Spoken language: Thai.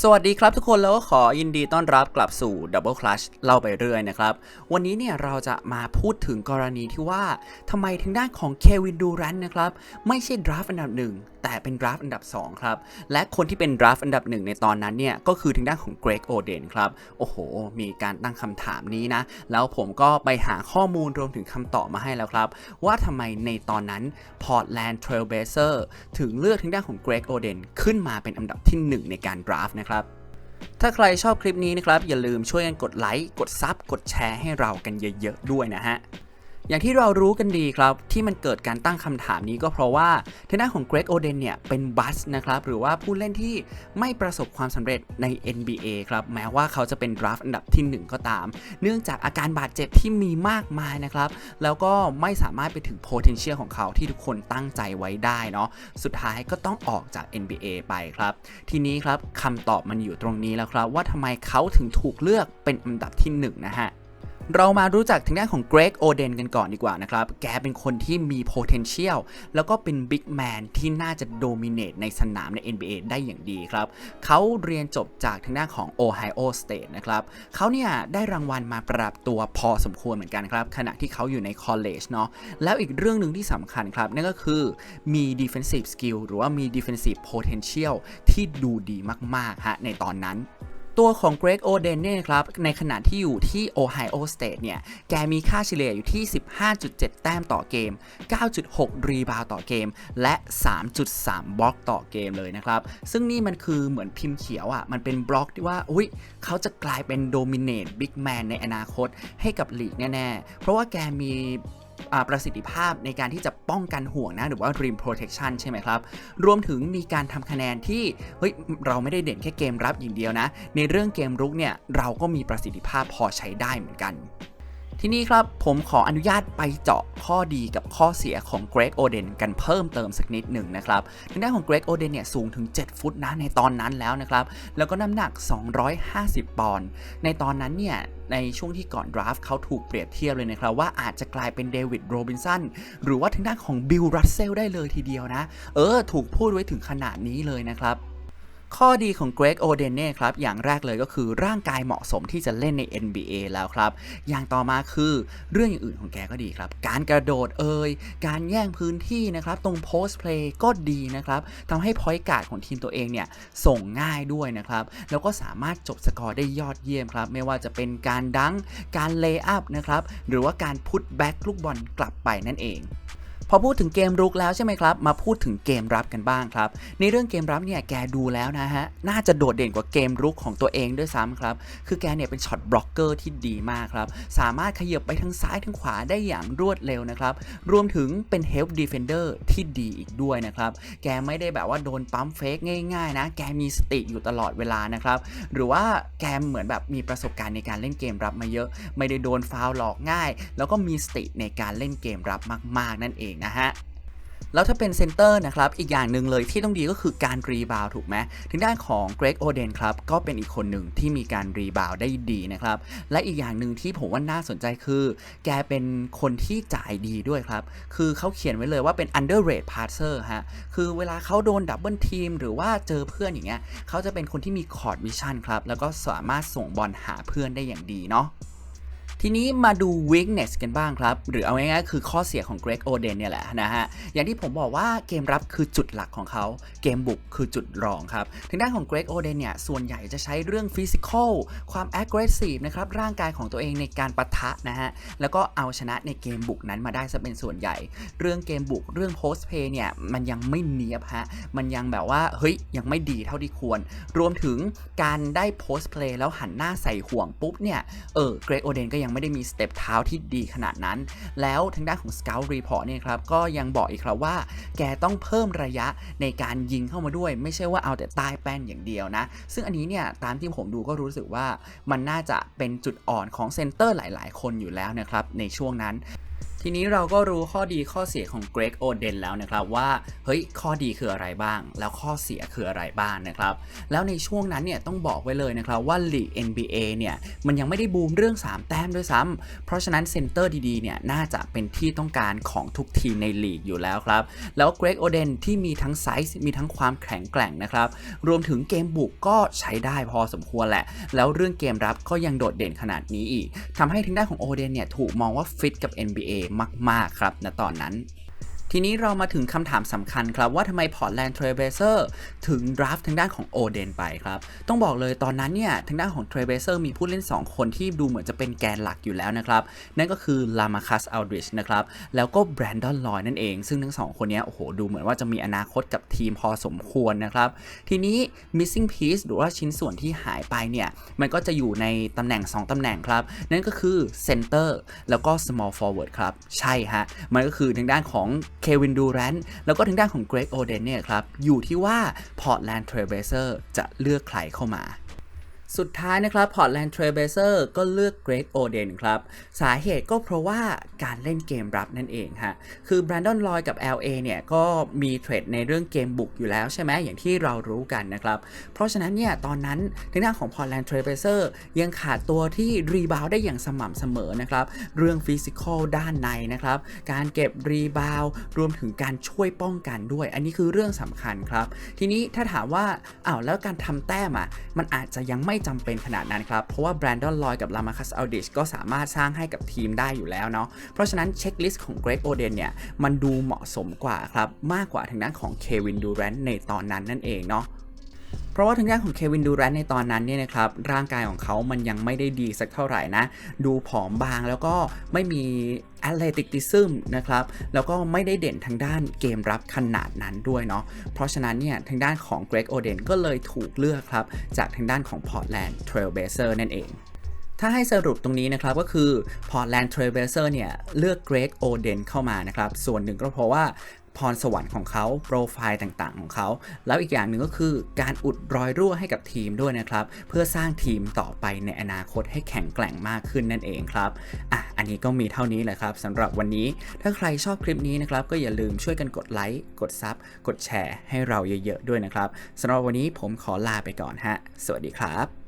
สวัสดีครับทุกคนแล้วก็ขอยินดีต้อนรับกลับสู่ Double Clutch เล่าไปเรื่อยนะครับ วันนี้เนี่ยเราจะมาพูดถึงกรณีที่ว่าทำไมทางด้านของเควินดูรันนะครับ ไม่ใช่ดราฟอันดับหนึ่ง แต่เป็นดราฟต์อันดับ 2 ครับ และคนที่เป็นดราฟต์อันดับหนึ่งในตอนนั้นเนี่ย ก็คือทางด้านของเกรกโอเดนครับ โอ้โห มีการตั้งคำถามนี้นะ แล้วผมก็ไปหาข้อมูลรวมถึงคำตอบมาให้แล้วครับ ว่าทำไมในตอนนั้น Portland Trailblazer ถึงเลือกทางด้านของเกรกโอเดนขึ้นมาเป็นอันดับที่ 1 ในการดราฟต์นะครับถ้าใครชอบคลิปนี้นะครับ อย่าลืมช่วยกันกดไลค์ กดซับ กดแชร์ให้เรากันเยอะๆด้วยนะฮะ อย่างที่เรารู้กันดีครับ ที่มันเกิดการตั้งคำถามนี้ก็เพราะว่าทางด้านของเกรกโอเดนเนี่ยเป็นบัสนะครับ หรือว่าผู้เล่นที่ไม่ประสบความสำเร็จใน NBA ครับ แม้ว่าเขาจะเป็นดราฟต์อันดับที่ 1 ก็ตาม เนื่องจากอาการบาดเจ็บที่มีมากมายนะครับ แล้วก็ไม่สามารถไปถึง potential ของเขาที่ทุกคนตั้งใจไว้ได้เนาะสุดท้ายก็ต้องออกจาก NBA ไปครับ ทีนี้ครับคำตอบมันอยู่ตรงนี้แล้วครับ ว่าทำไมเขาถึงถูกเลือกเป็นอันดับที่ 1 นะฮะ เรามารู้จักทางด้านของเกรกโอเดนกันก่อนดีกว่านะครับ แกเป็นคนที่มี potential แล้วก็เป็น big man ที่น่าจะ dominate ในสนามใน NBA ได้อย่างดีครับ เขาเรียนจบจากทางด้านของ Ohio State นะครับ เขาเนี่ยได้รางวัลมาปรับตัวพอสมควรเหมือนกันครับ ขณะที่เขาอยู่ใน college เนาะ แล้วอีกเรื่องหนึ่งที่สำคัญครับ นั่นก็คือมี defensive skill หรือว่ามี defensive potential ที่ดูดีมากๆฮะในตอนนั้น ตัวของเกรกโอเดนเนี่ยครับ ในขณะที่อยู่ที่โอไฮโอสเตทเนี่ย แกมีค่าเฉลี่ยอยู่ที่ 15.7 แต้มต่อเกม 9.6 รีบาวต่อเกม และ 3.3 บล็อกต่อเกมเลยนะครับ ซึ่งนี่มันคือเหมือนพิมพ์เขียวอะ่ะ มันเป็นบล็อกที่ว่า อุ้ยเขาจะกลายเป็นโดมิเนตบิ๊กแมนในอนาคตให้กับลีกแน่ ๆ เพราะว่าแกมี ประสิทธิภาพในการที่จะป้องกันห่วงนะหรือว่า rim protection ใช่ไหมครับ รวมถึงมีการทำคะแนนที่เฮ้ยเราไม่ได้เด่นแค่เกมรับอย่างเดียวนะ ในเรื่องเกมรุกเนี่ยเราก็มีประสิทธิภาพพอใช้ได้เหมือนกัน ทีนี้ครับผมขออนุญาตไปเจาะข้อดีกับข้อเสียของเกรกโอเดนกันเพิ่มเติมสักนิดหนึ่งนะครับทางด้านของเกรกโอเดนเนี่ยสูงถึง 7 ฟุตนะในตอนนั้นแล้วนะครับแล้วก็น้ำหนัก 250 ปอนด์ในตอนนั้นเนี่ยในช่วงที่ก่อนดราฟต์เขาถูกเปรียบเทียบเลยนะครับว่าอาจจะกลายเป็นเดวิดโรบินสันหรือว่าทางด้านของบิลรัสเซลได้เลยทีเดียวนะ เออ ถูกพูดไว้ถึงขนาดนี้เลยนะครับ ข้อดีของเกรกโอเดนเน่ครับ อย่างแรกเลยก็คือร่างกายเหมาะสมที่จะเล่นใน NBA แล้วครับ อย่างต่อมาคือเรื่องอย่างอื่นของแกก็ดีครับ การกระโดดเอ่ยการแย่งพื้นที่นะครับ ตรงโพสเพลย์ก็ดีนะครับทำให้พอยต์การ์ดของทีมตัวเองเนี่ย ส่งง่ายด้วยนะครับ แล้วก็สามารถจบสกอร์ได้ยอดเยี่ยมครับ ไม่ว่าจะเป็นการดังการเลย์อัพนะครับ หรือว่าการพุทแบ็กลูกบอลกลับไปนั่นเอง พอพูดถึงเกมรุกแล้วใช่ไหมครับ มาพูดถึงเกมรับกันบ้างครับ ในเรื่องเกมรับเนี่ยแกดูแล้วนะฮะ น่าจะโดดเด่นกว่าเกมรุกของตัวเองด้วยซ้ำครับ คือแกเนี่ยเป็นช็อตบล็อกเกอร์ที่ดีมากครับ สามารถขยับไปทางซ้ายทางขวาได้อย่างรวดเร็วนะครับ รวมถึงเป็นเฮล p ์ดีเฟนเดอร์ที่ดีอีกด้วยนะครับ แกไม่ได้แบบว่าโดนปั๊มเฟกง่ายๆนะ แกมีสติอยู่ตลอดเวลานะครับ หรือว่าแกเหมือนแบบมีประสบการณ์ในการเล่นเกมรับมาเยอะ ไม่ได้โดนฟาวล์หลอกง่าย แล้วก็มีสติในการเล่นเกมรับมาก ๆ นั่นเองนะฮะแล้วถ้าเป็นเซนเตอร์นะครับ อีกอย่างหนึ่งเลยที่ต้องดีก็คือการรีบาวถูกไหมทางด้านของเกรกโอเดนครับ ก็เป็นอีกคนหนึ่งที่มีการรีบาวได้ดีนะครับ และอีกอย่างหนึ่งที่ผมว่าน่าสนใจคือ แกเป็นคนที่จ่ายดีด้วยครับ คือเขาเขียนไว้เลยว่าเป็น underrate passer ฮะ คือเวลาเขาโดนดับเบิลทีมหรือว่าเจอเพื่อนอย่างเงี้ยเขาจะเป็นคนที่มีคอร์ดวิชั่นครับ แล้วก็สามารถส่งบอลหาเพื่อนได้อย่างดีเนาะ ทีนี้มาดู weakness กันบ้างครับ หรือเอาง่ายๆคือข้อเสียของ Greg Oden เนี่ยแหละนะฮะ อย่างที่ผมบอกว่าเกมรับคือจุดหลักของเขา เกมบุกคือจุดรองครับทางด้านของ Greg Oden เนี่ย ส่วนใหญ่จะใช้เรื่อง physical ความ aggressive นะครับ ร่างกายของตัวเองในการปะทะนะฮะ แล้วก็เอาชนะในเกมบุกนั้นมาได้ซะเป็นส่วนใหญ่ เรื่องเกมบุกเรื่อง post play เนี่ย มันยังไม่เนียบฮะ มันยังแบบว่า เฮ้ย ยังไม่ดีเท่าที่ควร รวมถึงการได้ post play แล้วหันหน้าใส่ห่วงปุ๊บเนี่ย เออเกรกโอเดนก็ยังไม่ได้มีสเต็ปเท้าที่ดีขนาดนั้น แล้วทางด้านของ Scout Report เนี่ยครับก็ยังบอกอีกครับว่า แกต้องเพิ่มระยะในการยิงเข้ามาด้วย ไม่ใช่ว่าเอาแต่ใต้แป้นอย่างเดียวนะ ซึ่งอันนี้เนี่ยตามที่ผมดูก็รู้สึกว่ามันน่าจะเป็นจุดอ่อนของเซนเตอร์หลาย ๆ คนอยู่แล้วนะครับในช่วงนั้น ทีนี้เราก็รู้ข้อดีข้อเสียของเกรกโอเดนแล้วนะครับว่าเฮ้ยข้อดีคืออะไรบ้าง แล้วข้อเสียคืออะไรบ้างนะครับ แล้วในช่วงนั้นเนี่ยต้องบอกไว้เลยนะครับว่าลีก NBA เนี่ยมันยังไม่ได้บูมเรื่อง 3 แต้มด้วยซ้ำเพราะฉะนั้นเซนเตอร์ดีๆเนี่ยน่าจะเป็นที่ต้องการของทุกทีมในลีกอยู่แล้วครับแล้วเกรกโอเดนที่มีทั้งไซส์มีทั้งความแข็งแกร่งนะครับรวมถึงเกมบุกก็ใช้ได้พอสมควรแหละ แล้วเรื่องเกมรับก็ยังโดดเด่นขนาดนี้อีกทำให้ทางด้านของโอเดนเนี่ยถูกมองว่าฟิตกับ NBA มาก ๆ ครับณตอนนั้น ทีนี้เรามาถึงคำถามสำคัญครับว่าทำไมพอร์ตแลนด์เทรเบเซอร์ถึงดราฟทางด้านของโอเดนไปครับ ต้องบอกเลยตอนนั้นเนี่ย ทางด้านของเทรเบเซอร์มีผู้เล่น 2 คนที่ดูเหมือนจะเป็นแกนหลักอยู่แล้วนะครับ นั่นก็คือลามาคัสอัลดริชนะครับ แล้วก็แบรนดอนลอยนั่นเอง ซึ่งทั้งสองคนนี้โอ้โห ดูเหมือนว่าจะมีอนาคตกับทีมพอสมควรนะครับ ทีนี้ missing piece หรือว่าชิ้นส่วนที่หายไปเนี่ยมันก็จะอยู่ในตำแหน่ง 2ตำแหน่งครับนั่นก็คือ center แล้วก็ small forward ครับใช่ฮะมันก็คือทางด้านของเควินดูแรนแล้วก็ทางด้านของเกรกโอเดนเนี่ยครับอยู่ที่ว่าพอร์ตแลนด์เทรเบเซอร์จะเลือกใครเข้ามา สุดท้ายนะครับ Portland Trailblazer ก็เลือกเกรกโอเดนครับ สาเหตุก็เพราะว่าการเล่นเกมรับนั่นเองฮะ คือแบรนดอนลอยกับ LA เนี่ย ก็มีเทรดในเรื่องเกมบุกอยู่แล้วใช่ไหมอย่างที่เรารู้กันนะครับ เพราะฉะนั้นเนี่ย ตอนนั้นทางด้านของ Portland Trailblazer ยังขาดตัวที่รีบาวได้อย่างสม่ำเสมอนะครับ เรื่องฟิสิกอลด้านในนะครับ การเก็บรีบาวรวมถึงการช่วยป้องกันด้วย อันนี้คือเรื่องสำคัญครับ ทีนี้ถ้าถามว่าอ้าวแล้วการทำแต้มอะมันอาจจะยังไม่จำเป็นขนาดนั้นครับ เพราะว่าแบรนดอนลอยกับลามาคัสอัลดิชก็สามารถสร้างให้กับทีมได้อยู่แล้วเนาะเพราะฉะนั้นเช็คลิสต์ของเกรกโอเดนเนี่ยมันดูเหมาะสมกว่าครับ มากกว่าทางด้านของเควินดูแรนในตอนนั้นนั่นเองเนาะ เพราะว่าทางด้านของเควินดูแรนในตอนนั้นเนี่ยนะครับร่างกายของเขามันยังไม่ได้ดีสักเท่าไหร่นะ ดูผอมบางแล้วก็ไม่มีแอตเลติกติซึมนะครับ แล้วก็ไม่ได้เด่นทางด้านเกมรับขนาดนั้นด้วยเนาะ เพราะฉะนั้นเนี่ยทางด้านของเกรกโอเดนก็เลยถูกเลือกครับ จากทางด้านของ Portland Trailblazer นั่นเองถ้าให้สรุปตรงนี้นะครับก็คือ Portland Trailblazer เนี่ยเลือกเกรกโอเดนเข้ามานะครับ ส่วนหนึ่งก็เพราะว่า พรสวรรค์ของเขาโปรไฟล์ต่างๆ ของเขา แล้วอีกอย่างหนึ่งก็คือการอุดรอยรั่วให้กับทีมด้วยนะครับ เพื่อสร้างทีมต่อไปในอนาคตให้แข็งแกร่งมากขึ้นนั่นเองครับอะอันนี้ก็มีเท่านี้แหละครับสำหรับวันนี้ถ้าใครชอบคลิปนี้นะครับก็อย่าลืมช่วยกันกดไลค์กดซับกดแชร์ให้เราเยอะๆด้วยนะครับสำหรับวันนี้ผมขอลาไปก่อนฮะสวัสดีครับ